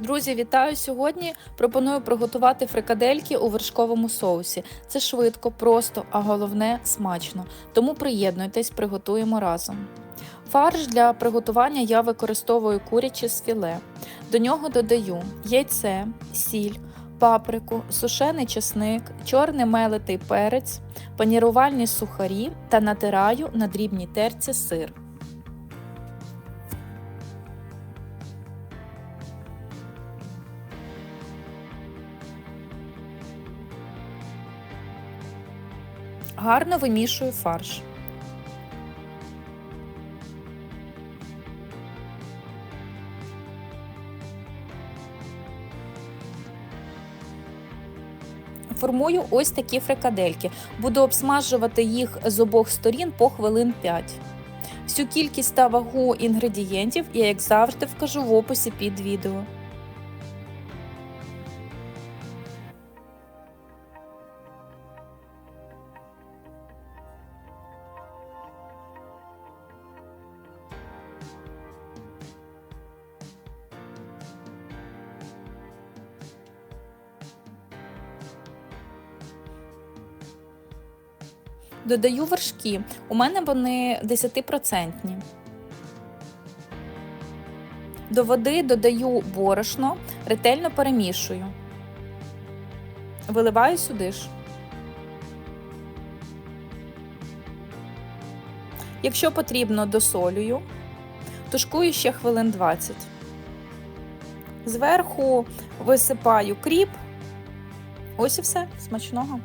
Друзі, вітаю сьогодні. Пропоную приготувати фрикадельки у вершковому соусі. Це швидко, просто, а головне смачно. Тому приєднуйтесь, приготуємо разом. Фарш для приготування я використовую куряче з філе. До нього додаю яйце, сіль, паприку, сушений чесник, чорний мелитий перець, панірувальні сухарі та натираю на дрібній терці сир. Гарно вимішую фарш. Формую ось такі фрикадельки. Буду обсмажувати їх з обох сторін по хвилин 5. Всю кількість та вагу інгредієнтів я, як завжди, вкажу в описі під відео. Додаю вершки. У мене вони 10%. До води додаю борошно, ретельно перемішую. Виливаю сюди ж. Якщо потрібно, досолюю. Тушкую ще хвилин 20. Зверху висипаю кріп. Ось і все. Смачного.